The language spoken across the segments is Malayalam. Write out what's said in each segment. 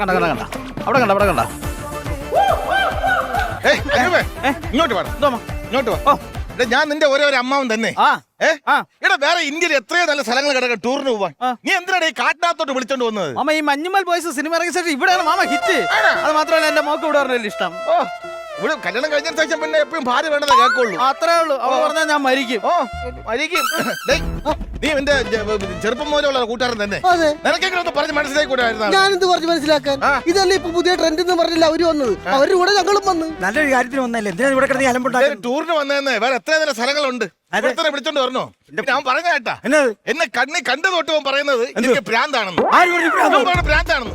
കണ്ട കണ്ട കണ്ട. അവിടെ കണ്ട അവിടെ കണ്ട. ഏയ്, അനൂപേ, ഇങ്ങോട്ട് വാ. അമ്മ? ഇങ്ങോട്ട് വാ. ഓ. എടാ, ഞാൻ നിന്റെ ഒരേ ഒരു അമ്മാവൻ തന്നെ. ആ. ഏ? ആ. എടാ വേറെ ഇന്ത്യയിൽ എത്രയോ നല്ല സ്ഥലങ്ങൾ കിടക്കുക ടൂറിന് പോവാൻ. ആ. നീ എന്തിനാണ് ഈ കാട്ടിനകത്തോട്ട് വിളിച്ചോണ്ട് വന്നത് അമ്മ ഈ മഞ്ഞുമൽ ബോയ്സ് സിനിമ ഇറങ്ങിയ ശേഷം ഇവിടെയാണ് മാമ ഹിറ്റ്. അത് മാത്രമല്ല എന്റെ മോക്ക് ഇവിടെ ഇഷ്ടം ഓ. ഇവിടെ കല്യാണം കഴിഞ്ഞ ശേഷം പിന്നെ എപ്പോഴും ഭാര്യ വേണ്ടത് കേൾക്കുള്ളൂ. അത്രേ ഉള്ളൂ. അവ പറഞ്ഞാൽ ഞാൻ മരിക്കും. ഓ മരിക്കും. ഡേയ്, നീ എന്റെ ചെറുപ്പം മുതലുള്ള കൂട്ടുകാരൻ തന്നെ. അതെ. നിനക്കെങ്കിലും ഒന്ന് പറഞ്ഞ് ഞാൻ ഞാനെന്ത് പറഞ്ഞു മനസ്സിലാക്കാൻ? ആ. ഇതല്ലേ ഇപ്പൊ പുതിയ ട്രെൻഡ് എന്ന് പറഞ്ഞില്ല അവർ വന്നത്. അവരുടെ കൂടെ ഞങ്ങളും വന്ന്. നല്ലൊരു കാര്യത്തിന് വന്നല്ലേ എന്തിനാ ഇവിടെ കിടന്ന് അലമ്പുണ്ടാക്കുന്നത്? ടൂറിന് വന്നതെന്ന് വേറെ എത്ര നല്ല സ്ഥലങ്ങളുണ്ട്. വിളിച്ചോണ്ട് വരണോ? ഞാൻ പറഞ്ഞ കേട്ടാ. എന്നെ കണ്ണി കണ്ടു തൊട്ട് അവൻ പറയുന്നത് എനിക്ക് ഭ്രാന്താണെന്ന്. ഭ്രാന്താണെന്ന്?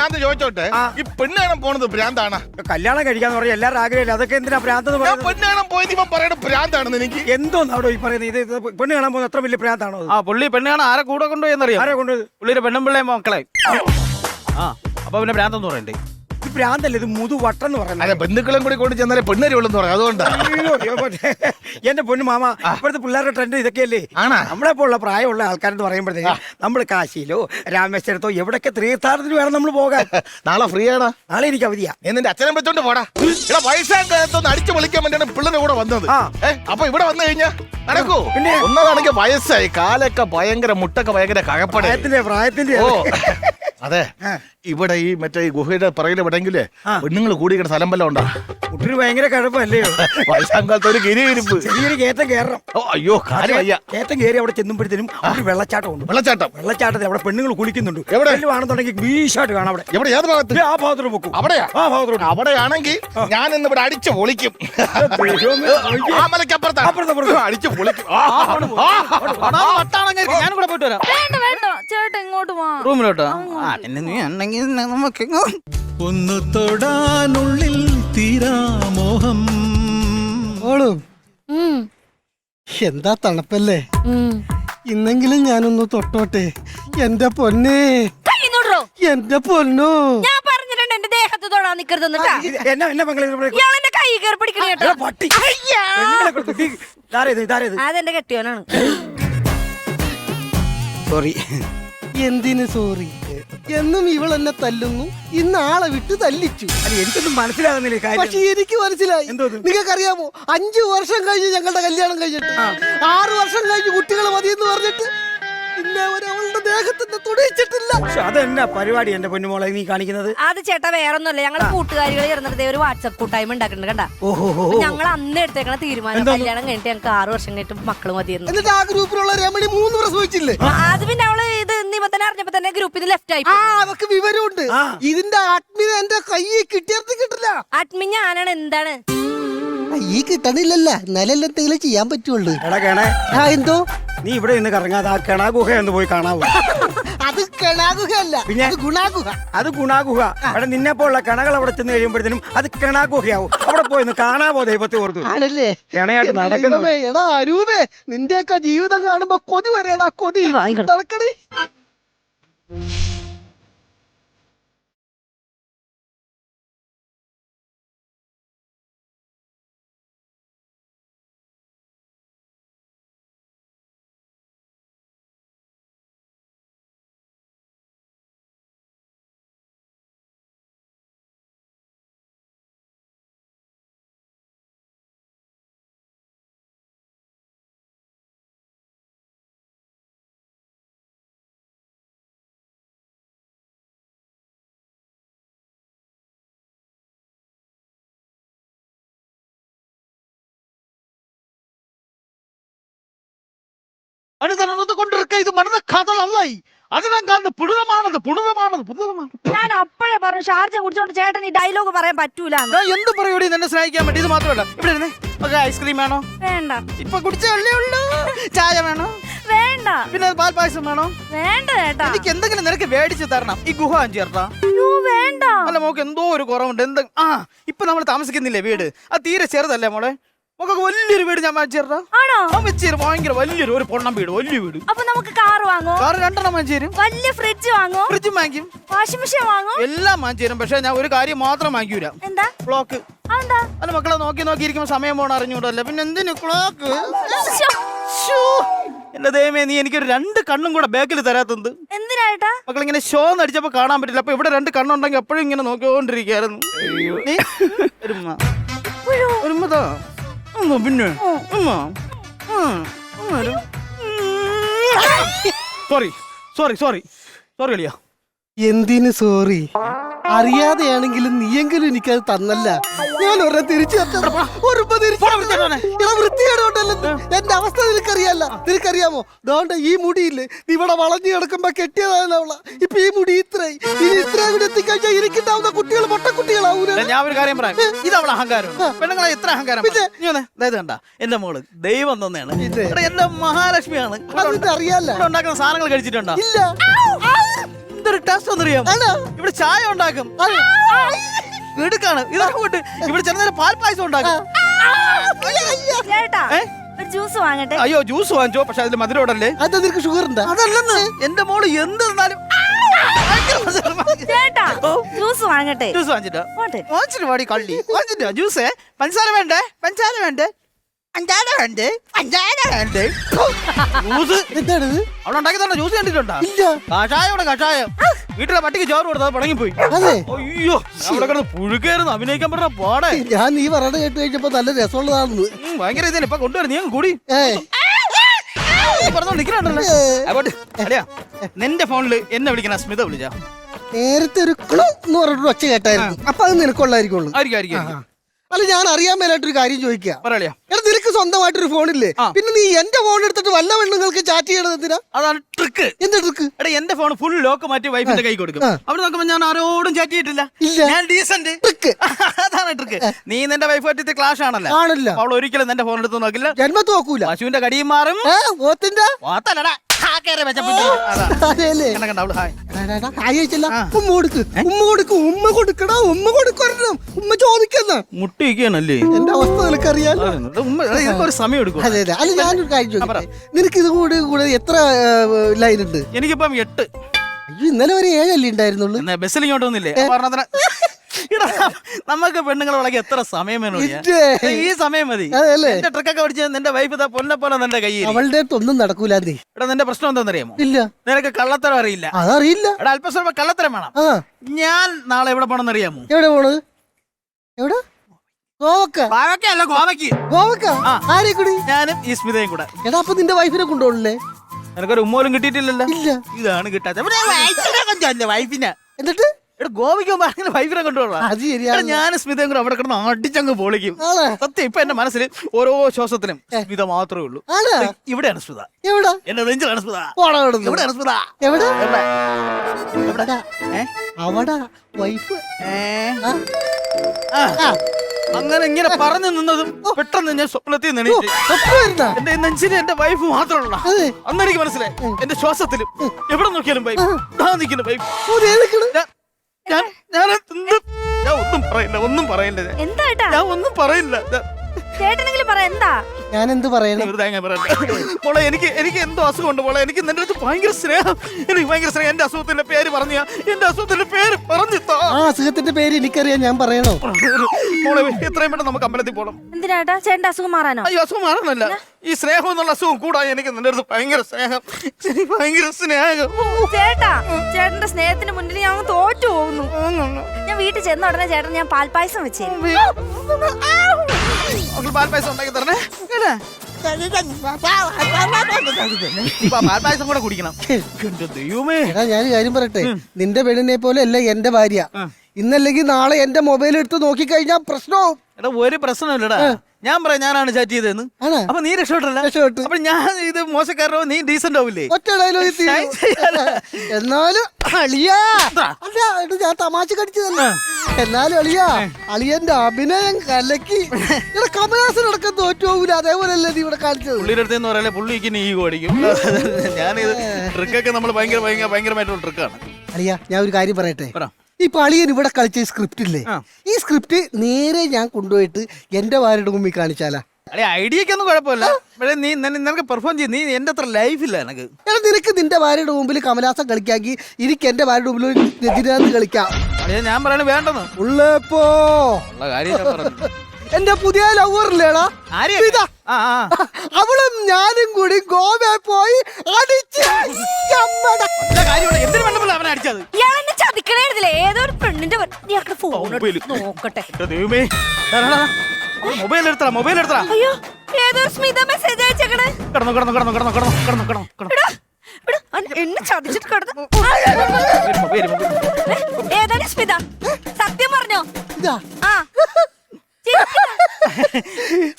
ഞാൻ ചോദിച്ചോട്ടെ? ഈ പെണ്ണ് പോണത് ഭ്രാന്താണ്? കല്യാണം കഴിക്കാന്ന് പറഞ്ഞാൽ എല്ലാവരും ആഗ്രഹമില്ല? അതൊക്കെ എന്തിനാ പറയുന്നത്? പോയത് ഇവൻ ഭ്രാന്താണെന്ന് എനിക്ക്. ഈ പറയുന്നത്? ഇത് ഇത് പെണ്ണ് കാണാൻ പോകുന്ന അത്ര വലിയ ഭ്രാന്താണോ അത്? ആ പുള്ളി പെണ്ണ് കാണാൻ ആരെ കൂടെ കൊണ്ടുപോയെന്നറിയാം ആരെ കൊണ്ടുപോയത് പുള്ളിയുടെ പെണ്ണും പിള്ളേ മക്കളെ. ആ അപ്പൊ പിന്നെ ഭ്രാന്തെന്ന് പറയണ്ടേ? ഭ്രാന്തല്ല ഇത് മുതു വട്ടം എന്ന് പറയുന്നത്. ബന്ധുക്കളും കൂടി കൊണ്ട് ചെന്നാലേ പെണ്ണരുള്ളൂ പറയാം. അതുകൊണ്ടാണ് അയ്യോ, എന്റെ പൊന്നു മാമ ഇപ്പോഴത്തെ പിള്ളേരുടെ ട്രെൻഡ് ഇതൊക്കെയല്ലേ? ആണാ? നമ്മളെ പോലുള്ള പ്രായമുള്ള ആൾക്കാരെന്ന് പറയുമ്പോഴത്തേക്ക് നമ്മൾ കാശിയിലോ രാമേശ്വരത്തോ എവിടൊക്കെ തീർത്ഥാടനത്തിന് വേണം നമ്മൾ പോകാൻ. നാളെ ഫ്രീ ആണോ നാളെ എനിക്ക് അവധിയാ. നീ നിന്റെ അച്ഛനെ വെച്ചോണ്ട് പോടാ. ഇവിടെ വയസ്സാൻ കാലത്തൊന്ന് അടിച്ചു വിളിക്കാൻ വേണ്ടിയാണ് പിള്ളേരുടെ കൂടെ വന്നത്. ആ. ഏ അപ്പൊ ഇവിടെ വന്നു കഴിഞ്ഞാ നടക്കൂ. പിന്നെ? ഒന്നതാണെങ്കിൽ വയസ്സായി. കാലൊക്കെ ഭയങ്കര മുട്ടൊക്കെ ഭയങ്കര കഴപ്പടേ പ്രായത്തിന്റെ പ്രായത്തിന്റെ ഓ. അതെ. ഇവിടെ ഈ മറ്റേ ഈ ഗുഹയുടെ പറയിലെ വിടെങ്കിലേ പെണ്ണുങ്ങൾ കൂടിക്കുന്ന സ്ഥലം വല്ല ഉണ്ടാ? കുട്ടിന് ഭയങ്കര കഴപ്പല്ലയോ വയസ്സാം കാലത്ത് ഒരു ഗിരിയിരിപ്പ് ചെറിയൊരു കയറ്റം കയറണം. അയ്യോ കാര്യം വയ്യ. കയറ്റം കയറി അവിടെ ചെന്നുമ്പോഴത്തേനും ഒരു വെള്ളച്ചാട്ടം ഉണ്ട്. വെള്ളച്ചാട്ടം. വെള്ളച്ചാട്ടത്തിൽ അവിടെ പെണ്ണുങ്ങൾ കുളിക്കുന്നുണ്ട്. എവിടെ? ആണെന്നുണ്ടെങ്കിൽ വീശാട്ട് കാണാം അവിടെ. എവിടെ? ഏത് ഭാഗത്ത്? ആ ഭാഗത്തോട്ട് പൊക്കും. അവിടെയാ? ആ ഭാഗത്തോട്ട് അവിടെയാണെങ്കിൽ ഞാൻ ഇന്ന് ഇവിടെ അടിച്ചു പൊളിക്കും. അപ്പുറത്ത് അടിച്ച് അടിച്ചു പൊളിക്കും. ആ, ആ, ആ. വട്ടാണെങ്കിൽ ഞാൻ കൂടെ പോയിട്ട് വരാം. വേണ്ട വേണ്ട. ചേട്ടാ ഇങ്ങോട്ട് വാ. റൂമിലോട്ടോ ആ പിന്നെ നീ ഉണ്ടെങ്കിൽ നമുക്ക് ഒന്നു തൊടാനുള്ളിൽ തീരാമോഹം ഓളും. എന്താ തണുപ്പല്ലേ? ഇന്നെങ്കിലും ഞാനൊന്ന് തൊട്ടോട്ടെ. എന്റെ പൊന്നേ. എന്റെ പൊന്നോ. ഞാൻ പറഞ്ഞിട്ടുണ്ട് എന്റെ ദേഹത്ത് തൊടാൻ നിക്കരുതെന്ന് എന്നെ കൈ കയറി പിടിക്കണ കേട്ടോ. അതെന്റെ കെട്ടിയോനാണ്. സോറി എന്തിന് സോറി? എന്നും ഇവൾ എന്നെ തല്ലുന്നു. ഇന്ന് ആളെ വിട്ട് തല്ലിച്ചു. എനിക്കൊന്നും മനസ്സിലാകുന്നില്ല പക്ഷെ എനിക്ക് മനസ്സിലായി. നിങ്ങൾക്ക് അറിയാമോ നിങ്ങൾക്കറിയാമോ? അഞ്ചു വർഷം കഴിഞ്ഞ് ഞങ്ങളുടെ കല്യാണം കഴിഞ്ഞിട്ട് ആറു വർഷം കഴിഞ്ഞ് കുട്ടികൾ മതി എന്ന് പറഞ്ഞിട്ട് അവളുടെ ദേഹത്തിന്റെ തുടിച്ചിട്ടില്ല പക്ഷെ അതെന്നാ പരിപാടി എന്റെ പൊന്നുമോളെ നീ കാണിക്കുന്നത്? അത് ചേട്ടാ വേറൊന്നുമല്ല. ഞങ്ങൾ കൂട്ടുകാരികൾ ചേർന്നിട്ട് ഒരു വാട്സപ്പ് കൂട്ടായ്മ ഉണ്ടാക്കുന്നുണ്ട് കണ്ടാ? ഞങ്ങൾ അന്ന് എടുത്തേക്കണ തീരുമാനം കല്യാണം കഴിഞ്ഞിട്ട് ഞങ്ങൾക്ക് ആറു വർഷം കഴിഞ്ഞിട്ട് മക്കൾ മതിയെന്ന്. എന്നിട്ട് ആ ഗ്രൂപ്പിലുള്ള രമണി മൂന്ന് പ്രസവിച്ചില്ലേ അത് പിന്നെ അവൾ ഇത് ഇന്നിപ്പോ തന്നെ അറിഞ്ഞപ്പോ തന്നെ ഗ്രൂപ്പിൽ ലെഫ്റ്റ് ആയി ആ അതൊക്കെ വിവരമുണ്ട്. ആ. ഇതിന്റെ ആത്മീയത എന്റെ കയ്യിൽ കിട്ടിയർത്തി കിട്ടില്ല. അഡ്മിൻ ഞാനാണ് എന്താണ്? ഈ കിട്ടണില്ലല്ല. എന്നാലല്ലേ എന്തെങ്കിലും ചെയ്യാൻ പറ്റുള്ളൂ. എടാ കേണേ. ആ എന്തോ? നീ ഇവിടെ നിന്ന് കറങ്ങാതെ ആ കിണാ ഗുഹ എന്ന് പോയി കാണാവൂ. അത് കെണാകുകയല്ല പിന്നെ? അത് ഗുണാകുക അത് ഗുണാ ഗുഹ അവിടെ നിന്നെ പോലുള്ള കിണകൾ അവിടെ ചെന്ന് കഴിയുമ്പോഴത്തേനും അത് കിണാ ഗുഹയാവും അവിടെ പോയി ഒന്ന് കാണാവോ ദൈവത്തെ ഓർത്തു. ആണല്ലേ? കിണയായിട്ട് നടക്കുന്നു. ദൈവമേ, എടാ അരൂപേ നിന്റെയൊക്കെ ജീവിതം കാണുമ്പോ കൊതി വരെയടാ കൊതി. നടക്കണേ Mm-hmm. ಅನುದಾನವನ್ನು ಕೊಟ್ಟಿರ್ಕ ಇದು ಮನದ ಕಾದಲ್ ಅಲ್ಲ ഞാൻ പറഞ്ഞു ഡയലോഗ് പറയാൻ പറ്റൂല എന്നെ ഇത് ഐസ്ക്രീം വേണോ? വേണ്ട. ഇപ്പൊ കുടിച്ചല്ലേ ഉള്ളൂ. ചായ വേണോ? വേണ്ട. പിന്നെ പാൽ പായസം വേണോ? വേണ്ട എനിക്ക് എന്തെങ്കിലും നിനക്ക് മേടിച്ച് തരണം. ഈ ഗുഹ ചേർത്താ വേണ്ട. അല്ല മോക്ക് എന്തോ ഒരു കുറവുണ്ട്. എന്ത് ആ ഇപ്പൊ നമ്മൾ താമസിക്കുന്നില്ലേ വീട്? അത് തീരെ ചെറുതല്ലേ മോളെ? മോക്കൊക്കെ വലിയൊരു വീട് ഞാൻ വാങ്ങിച്ചു തരാം ആണോ? വെച്ചേരും ഭയങ്കര വലിയൊരു ഒരു പൊണ്ണം വീട് വലിയ വീട്. അപ്പൊ നമുക്ക് കാർ വാങ്ങോ? കാർ രണ്ടെണ്ണം വാങ്ങിച്ചു തരും. വലിയ ഫ്രിഡ്ജ് വാങ്ങോ? ഫ്രിഡ്ജും വാങ്ങിക്കും. വാഷിംഗ് മെഷീൻ വാങ്ങോ? എല്ലാം വാങ്ങിച്ചു തരും. പക്ഷെ ഞാൻ ഒരു കാര്യം മാത്രം വാങ്ങിക്കൂല. എന്താ? ക്ലോക്ക് അല്ല മക്കളെ നോക്കി നോക്കി ഇരിക്കുമ്പോ സമയം പോണ അറിഞ്ഞൂടല്ലേ പിന്നെ എന്തിനു ക്ലോക്ക്. എന്റെ ദൈവമേ നീ എനിക്കൊരു രണ്ട് കണ്ണും കൂടെ ബാക്കിൽ തരാത്തത് എന്തിനായിട്ടാ മക്കൾ ഇങ്ങനെ ഷോ നടിച്ചപ്പോ കാണാൻ പറ്റില്ല. അപ്പൊ ഇവിടെ രണ്ട് കണ്ണുണ്ടെങ്കിൽ എപ്പോഴും ഇങ്ങനെ നോക്കിക്കൊണ്ടിരിക്കായിരുന്നു. നീ? പിന്നെ. സോറി സോറി സോറി സോറി അളിയാ. എന്തിന് സോറി അറിയാതെയാണെങ്കിലും നീയെങ്കിലും എനിക്കത് തന്നല്ല. ഞാൻ ഒരെ തിരിച്ചു എന്റെ അവസ്ഥ നിനക്കറിയാല്ല. നിനക്കറിയാമോ? ദോണ്ട ഈ മുടിയില്ലേ? നീ ഇവിടെ വളഞ്ഞു കിടക്കുമ്പോ കെട്ടിയതാണ് അവള. ഇപ്പൊ ഈ മുടി ഇത്രയും. ഇനി ഇത്രയും ഇവിടെ എത്തിക്കഴിഞ്ഞാൽ എനിക്കുണ്ടാവുന്ന കുട്ടികൾ പൊട്ടക്കുട്ടികളാവൂല ഞാൻ ഒരു കാര്യം പറയാം. ഇത് അവളെ പെണ്ണുങ്ങളെ എത്ര അഹങ്കാരം കണ്ട. എന്റെ മോൾ ദൈവം തന്നെയാണ്. എന്റെ മഹാലക്ഷ്മിയാണ്. അറിയാല്ല. ഉണ്ടാക്കുന്ന സാധനങ്ങൾ കഴിച്ചിട്ടുണ്ടോ? ഇല്ല. എന്തൊരു ടേസ്റ്റ് ഒന്നറിയാം? ഇവിടെ ചായ ഉണ്ടാക്കും. എടുക്കാണ്. ഇതൊക്കെ ഇവിടെ ചെറിയ പാൽ പായസം ഉണ്ടാക്കും. ചേട്ടാ ജ്യൂസ് വാങ്ങട്ടെ? അയ്യോ ജ്യൂസ് വാങ്ങിച്ചോ. പക്ഷെ അതിൽ മധുരോടല്ലേ അത് നിനക്ക് ഷുഗർ ഉണ്ട്? അതല്ലെന്ന്. എന്റെ മോൾ എന്ത് തന്നാലും ചേട്ടാ ജ്യൂസ് വാങ്ങട്ടെ? ജ്യൂസ് വാങ്ങിച്ചിട്ടോ? വാങ്ങിച്ചിട്ട് പാടി കള്ളി. വാങ്ങിച്ചിട്ടോ ജ്യൂസ് പഞ്ചസാര വേണ്ടേ? പഞ്ചസാര വേണ്ടേ? പഞ്ചാര വേണ്ടേ പഞ്ചാര വേണ്ടേ ജ്യൂസ് എന്താണിത് അവിടെ ഉണ്ടാക്കി തന്നെ ജ്യൂസ് കണ്ടിട്ടുണ്ടോ? ഇല്ല. കഷായോടെ കഷായം. വീട്ടിലെ പട്ടിക്ക് ചോറ് കൊടുത്തത് പടങ്ങിപ്പോയി. അതെ. അയ്യോ ഞാൻ അവിടെ കിടന്ന് പുഴുക്കായിരുന്നു. അഭിനയിക്കാൻ പറഞ്ഞ പാടെ. ഞാൻ നീ പറയണ കേട്ട് കഴിഞ്ഞപ്പോ നല്ല രസമുള്ളതാണെന്ന്. ഭയങ്കര ഇതിന് ഇപ്പൊ കൊണ്ടുവരും നീ കൂടി. നിന്റെ ഫോണിൽ എന്നെ വിളിക്കണ സ്മിത വിളിച്ചാ. നേരത്തെ ഒരു ക്ലോ എന്ന് പറഞ്ഞിട്ട് ഒച്ച കേട്ടായിരുന്നു. അപ്പൊ അത് നിനക്കുള്ളായിരിക്കുള്ളൂ ആയിരിക്കും ആയിരിക്കും ആയിരിക്കും. അല്ല ഞാൻ അറിയാൻ മേലായിട്ടൊരു കാര്യം ചോദിക്കാം. പറയാ എടാ നിനക്ക് സ്വന്തമായിട്ട് ഒരു ഫോണില്ലേ. പിന്നെ നീ എന്റെ ഫോൺ എടുത്തിട്ട് വല്ല പെണ്ണുങ്ങൾക്ക് ചാറ്റ് ചെയ്യണത് എന്തിനാ? അതാണ് ട്രിക്ക് എന്താ ട്രിക്ക് എടാ എന്റെ ഫോൺ ഫുൾ ലോക്ക് മാറ്റി വൈഫിന്റെ കൈ കൊടുക്കും. അവിടെ നോക്കുമ്പോ ഞാൻ ആരോടും ചാറ്റ് ചെയ്തിട്ടില്ല. ഞാൻ ഡീസന്റ് ട്രിക്ക് അതാണ് ട്രിക്ക് നീ നിന്റെ വൈഫായിട്ട് ക്ലാഷ് ആണല്ലോ. ആണല്ലോ. അവൾ ഒരിക്കലും നിന്റെ ഫോൺ എടുത്ത് നോക്കില്ല. ജന്മത്ത് നോക്കൂല. പശുവിന്റെ കടിയും മാറും. ഏ ഓത്തിന്റെ. വാത്തല്ലടാ. ഉമ്മ കൊടുക്ക്. ഉമ്മ കൊടുക്ക്. ഉമ്മ കൊടുക്കടാ. ഉമ്മ കൊടുക്കണം ഉമ്മ ചോദിക്കുന്ന. മുട്ടിരിക്കാനല്ലേ എന്റെ അവസ്ഥ നിനക്കറിയാലോ? ഒരു സമയം എടുക്കും. അതെ അതെ. അല്ല ഞാനൊരു കാര്യം ചോദിക്കട്ടെ. നിനക്ക് ഇത് കൂടി കൂടെ എത്ര ലൈൻ ഉണ്ട് എനിക്കിപ്പം എട്ട്. അയ്യോ ഇന്നലെ വരെ ഏഴല്ലേ ഉണ്ടായിരുന്നുള്ളൂ? ബസ്സിലിങ്ങോട്ടൊന്നുമില്ലേ ബസ്സിൽ ഇങ്ങോട്ട് വന്നില്ലേ നമുക്ക് പെണ്ണുങ്ങളെ വളക്കി എത്ര സമയം വേണം? ഈ സമയം മതി? എന്റെ ട്രിക്കൊക്കെ പഠിച്ച നിന്റെ വൈഫ് ഇതാ പൊന്നെ പോലെ നിന്റെ കയ്യിൽ. അവളുടെ ഒന്നും നടക്കൂല എടാ നിന്റെ പ്രശ്നം എന്താണെന്ന് അറിയാമോ ഇല്ല. നിനക്ക് കള്ളത്തരം അറിയില്ല. അതറിയില്ല. എടാ കള്ളത്തരം വേണം. ഞാൻ നാളെ എവിടെ പോണെന്ന് അറിയാമോ? എവിടെ പോണത്? എവിടെ? ഞാനും ഈ സ്മിതയും കൂടെ. എടാ അപ്പൊ നിന്റെ വൈഫിനെ കൊണ്ടുപോകണല്ലേ നിനക്കൊരു ഉമ്മോലും കിട്ടിയിട്ടില്ലല്ലോ. ഇല്ല. ഇതാണ് കിട്ടാത്ത. വൈഫിനെ എന്നിട്ട്? എടാ ഗോവയ്ക്ക് പോകുമ്പോ അങ്ങനെ വൈഫിനെ കൊണ്ടുപോകാം അത് ശരിയാണ് ഞാൻ സ്മിതയും കൂടെ അവിടെ കിടന്ന് അടിച്ചങ്ങ് പൊളിക്കും. ആണോ? സത്യം ഇപ്പൊ എന്റെ മനസ്സിൽ ഓരോ ശ്വാസത്തിനും സ്മിത മാത്രമേ ഉള്ളൂ. ആണോ? ഇവിടെയാണ് സ്മിത. എവിടെ? എന്റെ നെഞ്ചിലാണ് സ്മിത. പോടാ അവിടുന്ന്. എവിടെയാണ് സ്മിത? എവിടെ? എവിടെ? എവിടെ? ഏ? അവിടെ വൈഫ് ഏ? ആ. ആ. ആ. അങ്ങനെ ഇങ്ങനെ പറഞ്ഞു നിന്നതും പെട്ടെന്ന് ഞാൻ സ്വപ്നത്തിൽ വരുന്നാ? എന്റെ നെഞ്ചിന് എന്റെ വൈഫ് മാത്രമുള്ള അതെ. അന്ന് എനിക്ക് മനസ്സിലായി. എന്റെ ശ്വാസത്തിലും എവിടെ നോക്കിയാലും വൈഫ് ആ. നിൽക്കുന്ന വൈഫ് ഓ, ദേ നിക്കണ്. ഞാൻ ഞാൻ ഞാൻ ഒന്നും പറയില്ല ഒന്നും പറയില്ല ഞാൻ. എന്താ ഞാൻ ഒന്നും പറയില്ല ചേട്ടനെങ്കിലും പറ എന്താ? ഞാൻ എന്ത് പറയണം. മോളെ എനിക്ക് എനിക്ക് എന്തോ അസുഖമുണ്ട് മോളെ. എനിക്ക് നിന്റെ അടുത്ത് ഭയങ്കര സ്നേഹം. എനിക്ക് ഭയങ്കര സ്നേഹം. എന്റെ അസുഖത്തിന്റെ പേര് പറഞ്ഞു എന്റെ അസുഖത്തിന്റെ പേര് പറഞ്ഞു താ. ആ അസുഖത്തിന്റെ പേര് എനിക്കറിയാം ഞാൻ പറയണോ? മോളെ എത്രയും പെട്ടെന്ന് നമുക്ക് അമ്പലത്തിൽ പോകണം എന്തിനാട്ടാ ചേട്ടന്റെ അസുഖം മാറാനോ? അയ്യോ അസുഖം മാറുന്നല്ല ഈ സ്നേഹം എന്നുള്ള അസുഖം കൂടാ എനിക്ക് നിന്റെ അടുത്ത് ഭയങ്കര സ്നേഹം. എനിക്ക് ഭയങ്കര സ്നേഹം. ചേട്ടാ ചേട്ടന്റെ സ്നേഹത്തിന് മുന്നിൽ ഞാൻ അങ്ങ് തോറ്റു പോകുന്നു. ഞാൻ വീട്ടിൽ ചെന്ന ഉടനെ ചേട്ടൻ ഞാൻ പാൽപ്പായസം വെച്ചേ പാൽപ്പായസം ഉണ്ടാക്കി തരണേ. കേട്ടാ? കൂടെ കുടിക്കണം. എന്റെ ദൈവമേ. എടാ ഞാൻ കാര്യം പറയട്ടെ? നിന്റെ പെണ്ണിനെ പോലെ അല്ല എന്റെ ഭാര്യ. ഇന്നല്ലെങ്കിൽ നാളെ എന്റെ മൊബൈൽ എടുത്ത് നോക്കിക്കഴിഞ്ഞാൽ പ്രശ്നവും എടാ ഒരു പ്രശ്നമില്ലടാ. ഞാൻ പറയാം ഞാനാണ് ചാറ്റ് ചെയ്തതെന്ന്. അപ്പൊ നീ രക്ഷപ്പെട്ടല്ല രക്ഷപ്പെട്ടു. അപ്പൊ ഞാൻ ഇത് മോശക്കാരനോ നീ ഡീസന്റ് ആവില്ലേ? ഒറ്റ ഡയലോഗ് ഞാൻ എന്നാലും അളിയാ? അല്ല ഇത് ഞാൻ തമാശ കടിച്ചതല്ല. എന്നാലും അളിയാ അളിയന്റെ അഭിനയം കലക്കി ഇവിടെ കമലാസൻ അടക്കം തോറ്റു പോകൂല അതേപോലെ അല്ലേ നീ ഇവിടെ കാണിച്ചത്? പുള്ളിയുടെ അടുത്ത് എന്ന് പറയാല്ലേ പുള്ളിക്ക് നീ ഓടിക്കും. ഞാനിത് ട്രിക്കൊക്കെ നമ്മൾ ഭയങ്കര ഭയങ്കര ഭയങ്കരമായിട്ടുള്ള ട്രിക്കാണ് അളിയാ ഞാൻ ഒരു കാര്യം പറയട്ടെ? പറ. ഇപ്പൊ പളിയൻ ഇവിടെ കളിച്ച സ്ക്രിപ്റ്റ് ഇല്ലേ? ഈ സ്ക്രിപ്റ്റ് നേരെ ഞാൻ കൊണ്ടുപോയിട്ട് എന്റെ വാരുടെ മുമ്പിൽ കാണിച്ചാലാ. അല്ലെ ഐഡിയക്കൊന്നും കുഴപ്പമില്ല. പക്ഷേ നീ നിന- നിനക്ക് പെർഫോം ചെയ്ത് നീ എന്റെ അത്ര ലൈഫില്ല എനിക്ക് എടാ നിനക്ക് നിന്റെ ഭാര്യയുടെ മുമ്പിൽ കമലാസം കളിക്കാക്കി എനിക്ക് എന്റെ ഭാര്യയുടെ മുമ്പിൽ രജനീകാന്ത് കളിക്കാം. അളിയ ഞാൻ പറയണ വേണ്ടെന്ന്. ഉള്ളപ്പോ ഉള്ള കാര്യം ഞാൻ പറഞ്ഞു. എന്റെ പുതിയ ലവറില്ലേടാ? അവളും ഞാനും കൂടി ഗോവ പോയി അടിച്ച് ഏതോ ഒരു പെണ്ണിന്റെ ഫോൺ മൊബൈൽ. നോക്കട്ടെ. മൊബൈൽ എടുത്തടാ മൊബൈൽ എടുത്തടാ. അയ്യോ ഏതോ സ്മിത മെസ്സേജ് അയച്ചേക്കണേ. കിടന്നു കിടന്നു കിടന്നു കിടന്നു കിടന്നു കിടന്നു കിടന്നു കിടന്നു. എടാ, എടാ, എന്നെ ചതിച്ചിട്ട് കിടന്നു മൊബൈൽ മൊബൈൽ മൊബൈൽ. ഏതാണ് സ്മിത? സത്യം പറഞ്ഞോ? ഇതാ. ആ.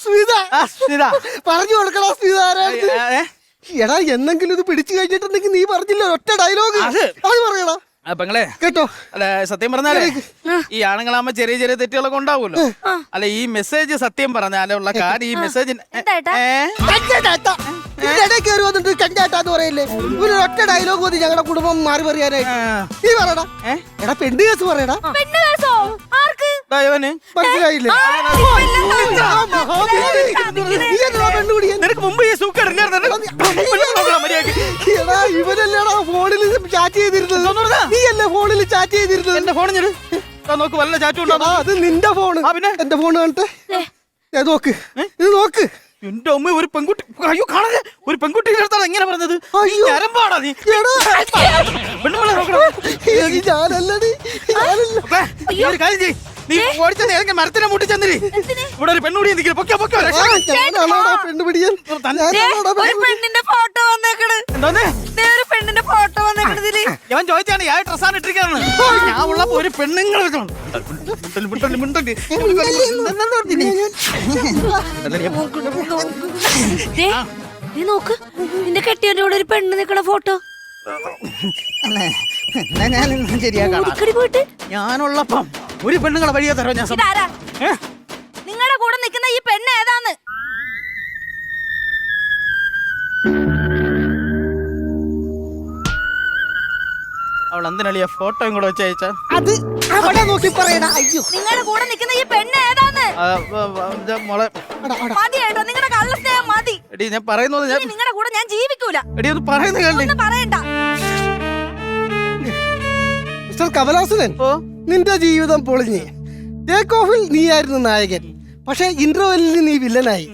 സ്മിത ആ ഇതാ പറഞ്ഞു കൊടുക്കണോ സ്മിത എടാ എന്നെങ്കിലും ഇത് പിടിച്ചു കഴിഞ്ഞിട്ടുണ്ടെങ്കിൽ നീ പറഞ്ഞില്ല ഒറ്റ ഡയലോഗ് അത്. പറയണോ പെങ്ങളെ. കേട്ടോ. അല്ല സത്യം പറഞ്ഞാലേ ഈ ആണുങ്ങളാകുമ്പോ ചെറിയ ചെറിയ തെറ്റുകളൊക്കെ ഉണ്ടാവുമല്ലോ. അല്ല ഈ മെസ്സേജ് സത്യം പറഞ്ഞാലുള്ള കാര്യം ഈ മെസ്സേജ് കയറി വന്നിട്ട് കഞ്ചാട്ടാന്ന് പറയല്ലേ? ഒരു ഒറ്റ ഡയലോഗ് മതി ഞങ്ങളുടെ കുടുംബം മാറി പറയാനായിട്ട് നീ പറയടാ. എടാ പെണ്ണ് കേസ് പറയടാ. ഇവന് മനസ്സിലായില്ലേ. നീ? നിനക്ക് മുമ്പ് ഈ എടാ ഇവനല്ലേടാ ഫോണിൽ ചാറ്റ് ചെയ്തിരുന്നത്? നീയല്ലേ ഫോണിൽ ചാറ്റ് ചെയ്തിരുന്നത്? എന്റെ ഫോൺ ഞാൻ നോക്ക് വല്ല ചാറ്റും ഉണ്ടോ? ആ അത് നിന്റെ ഫോൺ ആ, പിന്നെ? എന്റെ ഫോൺ കാണട്ടെ? ഏ, നോക്ക്. ഇത് നോക്ക്. എന്റെ അമ്മ ഒരു പെൺകുട്ടി അയ്യോ കാണാതെ. ഒരു പെൺകുട്ടി അടുത്താണ് എങ്ങനെ പറഞ്ഞത്. ഞരമ്പാടാ നീ. ഞാനല്ലടി ഞാനല്ല. നീ ഒരു കാര്യം ചെയ്യ്. നീ ഓടിച്ചെന്ന് ഏതെങ്കിലും മരത്തിനെ മുട്ടി ചെന്നിരി ഇവിടെ ഒരു പെണ്ണുകൂടി എന്തെങ്കിലും പൊക്കോ പൊക്കോ? പെണ്ണിന്റെ ഫോട്ടോ വന്നേക്കണ്. എന്തോന്നേ ദേ ഒരു പെണ്ണിന്റെ ഫോട്ടോ വന്നേക്കണ് ഇതിൽ. ഞാൻ ചോദിച്ചാണ് ഞാൻ ഡ്രസ്സാണ് ഇട്ടിരിക്കാണ് ഞാൻ ഉള്ളപ്പോ ഒരു പെണ്ണുങ്ങൾ നീ നോക്ക്. നിന്റെ കെട്ടിയവന്റെ കൂടെ ഒരു പെണ്ണ് നിക്കണ ഫോട്ടോ. ശരിയാക്കാം. പോയിട്ട്? ഞാനുള്ളപ്പം ഒരു പെണ്ണുങ്ങളെ വഴിയെ തരോ ഞാൻ സം- ഇതാരാ? ഏ? നിങ്ങളുടെ കൂടെ നിൽക്കുന്ന ഈ പെണ്ണ് ഏതാന്ന്? അവൾ എന്തിനളിയ ഫോട്ടോയും കൂടെ വെച്ച് അയച്ചാ? അത് അവിടെ നോക്കി പറയടാ. അയ്യോ. നിങ്ങളുടെ കൂടെ നിൽക്കുന്ന ഈ പെണ്ണ് ഏതാന്ന്? ആ, വ- വ- ഇത് മോളെ. അടാ, അടാ. മതി കേട്ടോ നിങ്ങളുടെ കള്ള സ്നേഹം മതി. എടി ഞാൻ പറയുന്നത് ഞാൻ നിങ്ങളുടെ കൂടെ ഞാൻ ജീവിക്കൂല. എടി ഒന്ന് പറയുന്നത് കേൾടി ഒന്ന് പറയണ്ട. മിസ്റ്റർ കമലാസുരൻ നിന്റെ ജീവിതം പൊളിഞ്ഞ്. ടേക്ക് ഓഫിൽ നീയായിരുന്നു നായകൻ. പക്ഷെ ഇന്റർവെല്ലിൽ നീ വില്ലനായി.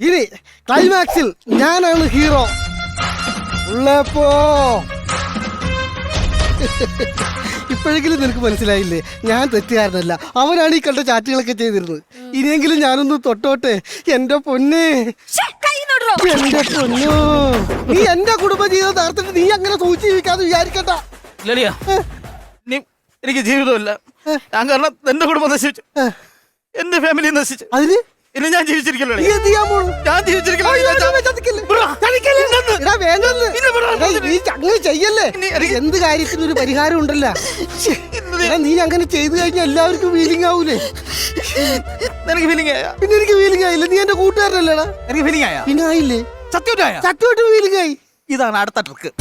ഇനി ക്ലൈമാക്സിൽ ഞാനാണ് ഹീറോ ഉള്ളപ്പോ. ഇപ്പോഴെങ്കിലും നിനക്ക് മനസ്സിലായില്ലേ? ഞാൻ തെറ്റുകാരനല്ല. അവനാണ് ഈ കണ്ട ചാറ്റുകളൊക്കെ ചെയ്തിരുന്നത്. ഇനിയെങ്കിലും ഞാനൊന്ന് തൊട്ടോട്ടെ. എന്റെ പൊന്നേ. എന്റെ നീ എന്റെ കുടുംബജീവിതം തകർത്തിട്ട് നീ അങ്ങനെ സൂചിപ്പിക്കാതെ വിചാരിക്കണ്ട. എനിക്ക് ജീവിതമില്ല. ഞാൻ കാരണം എന്റെ കുടുംബം നശിച്ചു എന്റെ ഫാമിലി നശിച്ചു. അതിന്? ഇനി ഞാൻ ജീവിച്ചിരിക്കല്ലോ? ഞാൻ ചെയ്യല്ലേ? എന്ത് കാര്യത്തിനും ഒരു പരിഹാരം ഉണ്ടല്ലോ. നീ അങ്ങനെ ചെയ്തു കഴിഞ്ഞാൽ എല്ലാവർക്കും ഫീലിംഗ് ആവൂലേ? നിനക്ക് ഫീലിംഗ് ആയ? പിന്നെ എനിക്ക് ഫീലിംഗ് ആയില്ല. നീ എന്റെ കൂട്ടുകാരനല്ലേടാ. എനിക്ക് ഫീലിംഗ് ആയ? പിന്നെ ആയില്ലേ? സത്യമായ ചത്തോട്ട് ഫീലിംഗ് ആയി. ഇതാണ് അടുത്ത ട്രിക്ക്.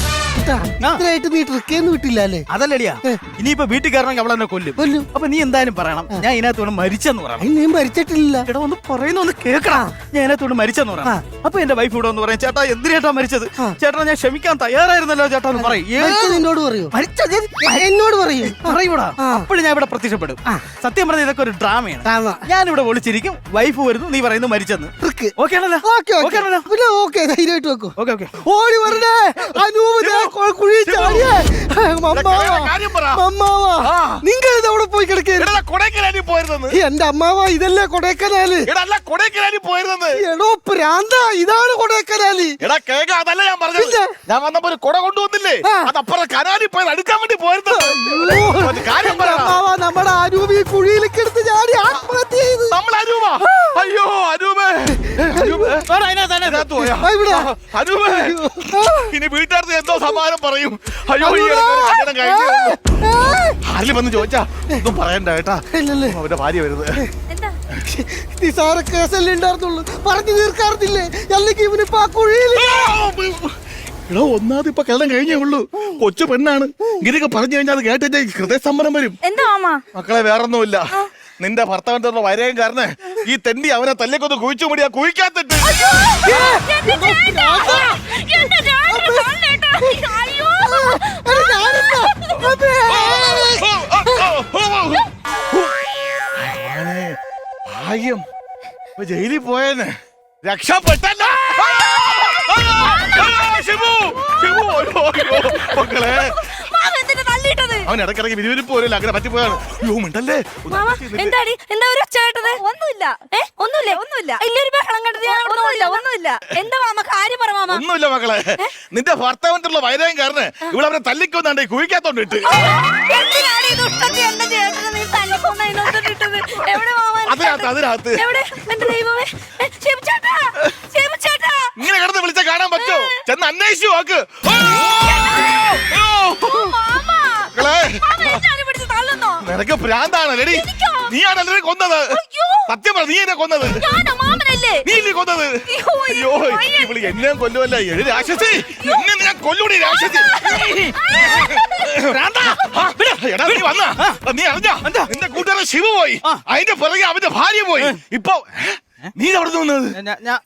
ഇത്രയായിട്ട് നീ ട്രിക്കേന്ന് വിട്ടില്ല അല്ലേ? അതല്ലടിയാ. ഇനിയിപ്പോ വീട്ടിൽ കയറണമെങ്കിൽ അവളെന്നെ കൊല്ലും. കൊല്ലും. അപ്പൊ നീ എന്തായാലും പറയണം. ഞാൻ ഇതിനകത്ത് മരിച്ചെന്ന് നീ മരിച്ചിട്ടില്ല എടാ ഒന്ന് പറയുന്ന ഒന്ന് കേക്കടാ ഞാൻ ഇതിനകത്തോട് മരിച്ചെന്ന് പറയണം. അപ്പൊ എന്റെ വൈഫ് ഇവിടെ ഒന്ന് പറയും ചേട്ടാ എന്തിനേട്ടാ മരിച്ചത്? ചേട്ടാ ഞാൻ ക്ഷമിക്കാൻ തയ്യാറായിരുന്നല്ലോ ചേട്ടാ എന്ന് പറയും. നിന്നോട് പറയൂ. മരിച്ചത് എന്നോട് പറയൂ. പറയൂടാ. അപ്പോഴും ഞാൻ ഇവിടെ പ്രത്യക്ഷപ്പെടും. സത്യം പറഞ്ഞ ഇതൊക്കെ ഒരു ഡ്രാമയാണ് ഞാൻ ഇവിടെ വിളിച്ചിരിക്കും വൈഫ് വരുന്നു നീ പറയുന്നു മരിച്ചെന്ന്. ട്രിക്ക് ഓക്കെ ആണല്ലോ. Okay okay. ആണല്ലോ. പിന്നെ ഓക്കെ ധൈര്യമായിട്ട് വെക്കൂ. Okay okay. ഓടി വരണേ അനൂപ് ദേ ചാടിയേ. മമ്മാവാ, നിങ്ങൾ ഇത് അവിടെ പോയി കിടക്കരുത് കൊടൈക്കനാലിൽ പോയിരുന്നെന്ന്. എന്റെ അമ്മാവ ഇതല്ലേ കൊടൈക്കനാല്? കൊടൈക്കനാലിൽ പോയിരുന്നെന്ന്. എടോ പ്രാന്ത ഇതാണ് കൊടൈക്കനാല്. എടാ കേക്ക് അതല്ല ഞാൻ പറഞ്ഞത്. ഞാൻ വന്നപ്പോ ഒരു കൊട കൊണ്ടുവന്നില്ലേ. അതപ്പുറം കനാലിൽ പോയത് അടുക്കാൻ വേണ്ടി പോയിരുന്നത് കാര്യം പറ. അമ്മാവ നമ്മുടെ അനൂപ് ഈ അരൂപേ ഇതിനകത്ത് പോയോ? ആ, ഇവിടെ. അരൂപേ ഇനി വീട്ടുകാർക്ക് എന്തോ സമാനം പറയും. അയ്യോ ഈ ഇടയ്ക്ക് ഒരു കല്യാണം കഴിഞ്ഞു. ആരിലും വന്ന് ചോദിച്ചാ? ഒന്നും പറയണ്ട കേട്ടാ. ഇല്ലല്ലേ. അവന്റെ ഭാര്യ വരുന്നത്. എന്താ? നിസാര കേസല്ലേ ഉണ്ടായിരുന്നുള്ളൂ. പറഞ്ഞു തീർക്കാറില്ലേ അല്ലെങ്കിൽ ഇവനിപ്പോ ആ കുഴിയിൽ എടോ ഒന്നാമത് ഇപ്പൊ കല്യാണം കഴിഞ്ഞേ ഉള്ളൂ. കൊച്ചു പെണ്ണാണ്. ഇങ്ങനെയൊക്കെ പറഞ്ഞു കഴിഞ്ഞാൽ അത് ഹൃദയ സമ്മരം വരും. എന്താ മാമ? മക്കളെ വേറൊന്നുമില്ല. നിന്റെ ഭർത്താവിന്റെ ഉള്ള കാരണം ഈ തെണ്ടി അവനെ തല്ലേക്കൊന്ന് കുഴിച്ചു മുടി ആ കുഴിക്കാത്തിട്ട് ജയിലിൽ പോയെന്ന് രക്ഷപ്പെട്ടല്ലോ. മക്കളെ. മാമ എന്തിനാ തള്ളിയിട്ടത്? അവൻ ഇടക്കിടക്ക് വിരിവിരിപ്പ് പോരല്ല അങ്ങനെ പറ്റിപ്പോയാണ്. യോ മിണ്ടല്ലേ? ഒന്ന് മാമ അകത്ത് ചെന്നിട്ട്. എന്താടി? എന്താ ഒരു ഒന്നുമില്ല. ഏ? ഒന്നുമില്ല? ഒന്നുമില്ല. ഇല്ലൊരു ബഹളം കണ്ടത് ഞാൻ ഒന്നുമില്ല ഒന്നുമില്ല. എന്താ മാമ കാര്യം പറ മാമ. ഒന്നുമില്ല മക്കളെ. നിന്റെ ഭർത്താവിനുള്ള വൈരാഗ്യം കാരണം ഇവിടെ അവരെ തല്ലിക്കൊന്നാണ്ട് കുഴിക്കാത്തോണ്ട് ഇട്ട്. എന്തിനാണ് ഈ ദുഷ്ടത്തി എന്റെ ചേട്ടനെ നീ എവിടെ മാമ അതിനകത്ത് അതിനകത്ത്. എവിടെ? എന്റെ ദൈവമേ. ഏ, ഇങ്ങനെ കിടന്ന് വിളിച്ച കാണാൻ പറ്റോ ചെന്ന് അന്വേഷിച്ചു നോക്ക്. ഓ! മാമ. തള്ളുന്നോ? നിനക്ക് ഭ്രാന്താണ് റെഡി? നീയാണ് എല്ലാവരും കൊന്നത്? സത്യം പറ നീ എന്നെ കൊന്നത്? നീ ഇല്ലേ കൊന്നത്? അയ്യോ. ഇവൾ എന്നെ കൊല്ലുമല്ല എഴു രാക്ഷസി എന്നെ ഞാൻ കൊല്ലൂടി രാക്ഷസി. എടാ, നീ വന്നാ? നീ അറിഞ്ഞ? നിന്റെ കൂട്ടുകാരൻ ശിവ പോയി. അതിന്റെ പുറകെ അവന്റെ ഭാര്യ പോയി. ഇപ്പൊ നീ അവിടെ വന്നത്?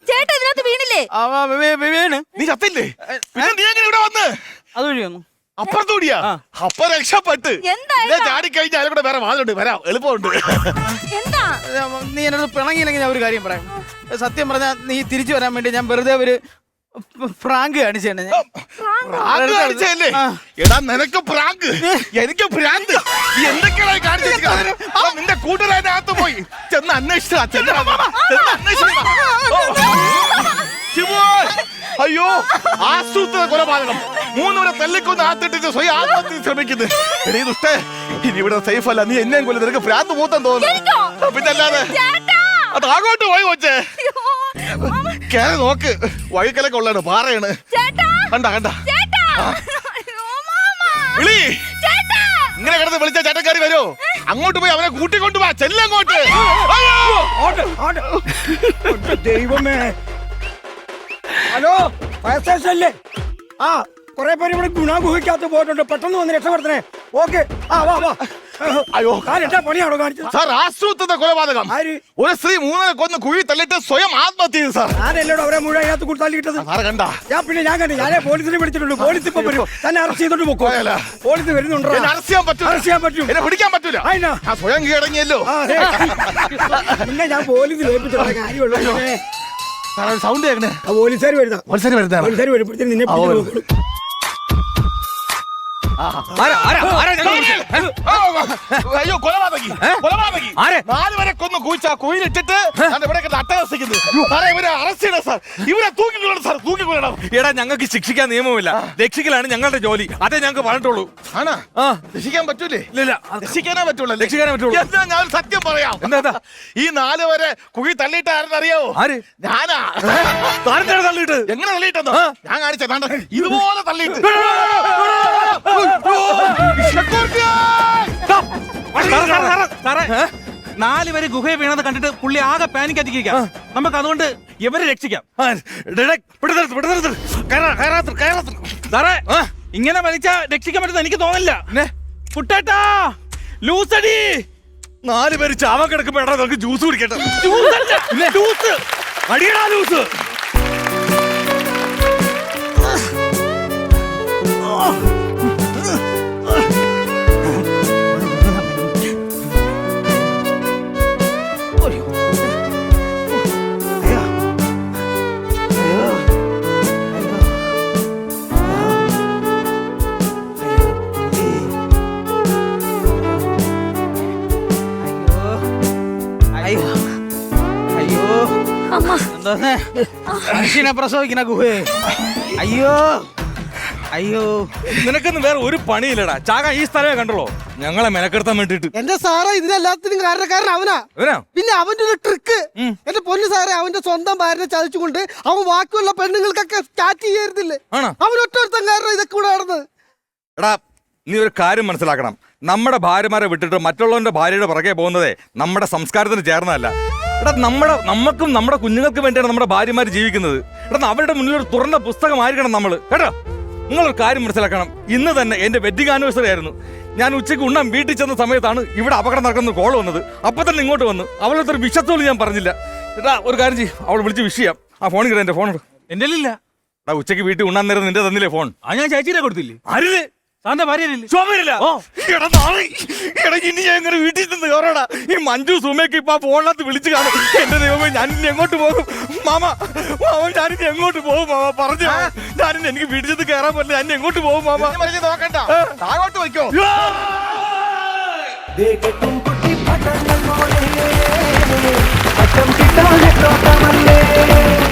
ചേട്ടാ ഇതിനകത്ത് വീണില്ലേ? വീണ്. നീ ചത്തില്ലേ? പിന്നെ നീ എങ്ങനെ ഇവിടെ വന്ന്? അതുവഴി വന്നു. അപ്പുറത്തൂടിയാ അപ്പൊ രക്ഷപ്പെട്ട്. എന്താ ഇതേ ചാടിക്കഴിഞ്ഞാൽ കൂടെ വേറെ വാളുണ്ട് വരാം. എളുപ്പമുണ്ട്. എന്താ? നീ എന്നോട് പിണങ്ങിയില്ലെങ്കിൽ ഞാൻ ഒരു കാര്യം പറയാം. സത്യം പറഞ്ഞാൽ നീ തിരിച്ചു വരാൻ വേണ്ടി ഞാൻ വെറുതെ ഒരു ഫ്രാങ്ക് കാണിച്ചാണ് ഞാൻ പ്രാങ്ക്? കാണിച്ചതല്ലേ ആ. എടാ നിനക്ക് പ്രാങ്ക്. എനിക്ക് എന്തൊക്കെയാണ് നിന്റെ കൂട്ടുകാരനകത്ത് പോയി. ചെന്ന് അന്വേഷിച്ചാ ചെന്ന് അന്വേഷിച്ചാ. അയ്യോ ആസൂത്രിത കൊലപാതകം. മൂന്നുവരെ തല്ലിക്കൊന്ന് ആത്തിട്ടിട്ട് സ്വയം ആത്മഹത്യ ശ്രമിക്കുന്നത് എടീ ദുഷ്ടേ ഇനി ഇവിടെ സേഫ് അല്ല. നീ എന്നെയും കൊല്ലം നിനക്ക് ഭ്രാന്ത് മൂത്തം തോന്നുന്നു. പിന്നെ അല്ലാതെ അത് അങ്ങോട്ട് പോയി കൊച്ചേ. കേറി നോക്ക്. വഴിക്കലൊക്കെ ഉള്ളതാണ് പാറയാണ്. ചേട്ടാ. കണ്ട കണ്ട. ചേട്ടാ. അയ്യോ, മാമ. വിളി. ചേട്ടാ. ഇങ്ങനെ കിടന്ന് വിളിച്ച ചേട്ടക്കാരി വരോ? അങ്ങോട്ട് പോയി അവനെ കൂട്ടിക്കൊണ്ടു പോവാ ചെല്ലങ്ങോട്ട് ദൈവമേ. ഹലോ ഫയർ സ്റ്റേഷൻ അല്ലേ? ആ കുറെ പേര് ഇവിടെ ഗുണാഗുഹിക്കകത്ത് പോയിട്ടുണ്ട്. പെട്ടെന്ന് വന്ന് രക്ഷപ്പെടുത്തണേ. ഓക്കെ. ആ വാ വാ. അയ്യോ. കാലെന്താ പണിയാണോ കാണിച്ചത്? സാർ ആസൂത്രിത കൊലപാതകം. ആര്? ഒരു സ്ത്രീ മൂന്നര കൊന്ന് കുഴി തള്ളിട്ട് സ്വയം ആത്മഹത്യ ചെയ്തു സാർ. ഞാനല്ലോട് അവരെ മുഴുവൻ അതിനകത്ത് കൊടുത്താൽ കിട്ടത് സാറ് കണ്ട. ഞാൻ പിന്നെ ഞാൻ കണ്ടു. ഞാനേ പോലീസിനെ വിളിച്ചിട്ടുണ്ട്. പോലീസ് ഇപ്പൊ വരും. തന്നെ അറസ്റ്റ് ചെയ്തോണ്ട് പോക്കോ? പോലീസ് വരുന്നുണ്ടോ? അറസ്റ്റ് ചെയ്യാൻ പറ്റും അറസ്റ്റ് ചെയ്യാൻ പറ്റും. എന്നെ പിടിക്കാൻ പറ്റൂല. അതിനാ? സ്വയം കീഴടങ്ങിയല്ലോ. പിന്നെ ഞാൻ പോലീസിൽ ഏൽപ്പിച്ചിട്ടുള്ള കാര്യമുള്ളൂ. സൗണ്ട് കേൾക്കണേ. പോലീസുകാർ വരുന്ന പോലീസുകാർ വരുന്ന പോലീസുകാർ വരുമ്പോഴത്തേന് നിന്നെ ആ, ആരാ വരും. നോക്കും. അയ്യോ കൊലപാതകി കൊലപാതകി ആരെ? നാല് വരെ കൊന്ന് കുഴിച്ച കുയിലിട്ടിട്ട് ഇവിടെ അട്ടഹസിക്കുന്നു സാറേ ഇവരെ അറസ്റ്റ് ചെയ്യണം സാർ ഇവരെ തൂക്കിക്കൊള്ളണം സാർ തൂക്കിക്കൊള്ളണം എടാ ഞങ്ങൾക്ക് ശിക്ഷിക്കാൻ നിയമമില്ല രക്ഷിക്കലാണ് ഞങ്ങളുടെ ജോലി അതേ ഞങ്ങൾക്ക് പറഞ്ഞിട്ടുള്ളൂ ആണാ ആ രക്ഷിക്കാൻ പറ്റൂലേ ഇല്ല രക്ഷിക്കാനേ പറ്റുള്ളൂ രക്ഷിക്കാനേ പറ്റുള്ളൂ. എന്താ ഞാൻ ഒരു സത്യം പറയാം എന്താ, എന്താ? ഈ നാല് വരെ കുഴി തള്ളിയിട്ട് ആരെന്ന് അറിയാവോ ആര്? ഞാനാ താരത്തേടെ തള്ളിയിട്ട് എങ്ങനെ തള്ളിയിട്ടെന്നോ ഞാൻ കാണിച്ച ഇതുപോലെ തള്ളിയിട്ട് നാല് പേര് ഗുഹയെ വീണത് കണ്ടിട്ട് പുള്ളി ആകെ പാനിക് അടിക്കാം നമുക്ക് അതുകൊണ്ട് ഇവരെ രക്ഷിക്കാം. സാറേ ഇങ്ങനെ വലിച്ച രക്ഷിക്കാൻ പറ്റുന്ന എനിക്ക് തോന്നില്ല പുട്ടേട്ടാ ലൂസടി. നാല് പേര് ചാവാൻ കിടക്കുമ്പോ നമുക്ക് ജ്യൂസ് കുടിക്കട്ടെ. ജ്യൂസ് അടിയടാ അയ്യോ എന്തോന്നേ മനുഷ്യനെ പ്രസവിക്കുന്ന ഗുഹേ. അയ്യോ. അയ്യോ. നിനക്കൊന്നും വേറെ ഒരു പണിയില്ലടാ. ചാക ഈ സ്ഥലമേ കണ്ടുള്ളൂ. ഞങ്ങളെ മെനക്കെടുത്താൻ വേണ്ടിട്ട് എന്റെ സാറേ ഇതിനെല്ലാത്തിനും കാരണക്കാരൻ അവനാ. അവനാ പിന്നെ അവന്റെ ഒരു ട്രിക്ക് എന്റെ പൊന്നു സാറേ അവന്റെ സ്വന്തം ഭാര്യനെ ചതിച്ചുകൊണ്ട് അവൻ ബാക്കിയുള്ള പെണ്ണുങ്ങൾക്കൊക്കെ ചാറ്റ് ചെയ്യരുതില്ലേ? ആണോ? അവൻ ഒറ്റ കാരണം ഇതൊക്കെ കൂടെ നടന്നത് എടാ നീ ഒരു കാര്യം മനസ്സിലാക്കണം. നമ്മുടെ ഭാര്യമാരെ വിട്ടിട്ട് മറ്റുള്ളവന്റെ ഭാര്യയുടെ പുറകെ പോകുന്നതേ നമ്മുടെ സംസ്കാരത്തിന് ചേർന്നതല്ല. എടാ നമ്മുടെ നമുക്കും നമ്മുടെ കുഞ്ഞുങ്ങൾക്ക് വേണ്ടിയാണ് നമ്മുടെ ഭാര്യമാർ ജീവിക്കുന്നത്. എടാ അവരുടെ മുന്നിൽ ഒരു തുറന്ന പുസ്തകമായിരിക്കണം നമ്മൾ കേട്ടോ? നിങ്ങളൊരു കാര്യം മനസ്സിലാക്കണം. ഇന്ന് തന്നെ എന്റെ വെഡിങ് ആനിവേഴ്സറി ആയിരുന്നു. ഞാൻ ഉച്ചയ്ക്ക് ഉണ്ണാൻ വീട്ടിൽ ചെന്ന സമയത്താണ് ഇവിടെ അപകടം നടക്കുന്ന കോൾ വന്നത്. അപ്പൊ തന്നെ ഇങ്ങോട്ട് വന്നു. അവളുടെ ഒരു വിഷത്തോട് ഞാൻ പറഞ്ഞില്ല. എടാ ഒരു കാര്യം ചെയ്യും. അവൾ വിളിച്ച് വിഷ് ചെയ്യാം. ആ ഫോൺ കിട്ടാ എന്റെ ഫോൺ എന്റെ ഇല്ല എടാ ഉച്ചയ്ക്ക് വീട്ടിൽ ഉണ്ണാൻ നേരം നിന്റെ തന്നില്ലേ ഫോൺ ആ ഞാൻ ചേച്ചിയുടെ കൊടുത്തില്ലേ? ആരില്ലേ താന്റെ ഭാര്യയില്ലേ ശോഭനില്ല എടാ നാളെ. എടാ ഇനി ഞാൻ ഇങ്ങനെ വീട്ടിൽ നിന്ന് കയറടാ ഈ മഞ്ജു സുമയൊക്കെ ഇപ്പൊ ആ ഫോണിനകത്ത് വിളിച്ചു കാണും. എന്റെ ദൈവമേ ഞാൻ ഇനി എങ്ങോട്ട് പോകും? മാമ മാമ ഞാനിനി എങ്ങോട്ട് പോകും മാമ? പറഞ്ഞു. ഞാനിനി എനിക്ക് വീട്ടിൽ നിന്ന് കയറാൻ പറ്റില്ല. ഞാൻ എങ്ങോട്ട് പോകും മാമ? ഇനി നോക്കണ്ട. താഴോട്ട് വയ്ക്കോ പോലെ.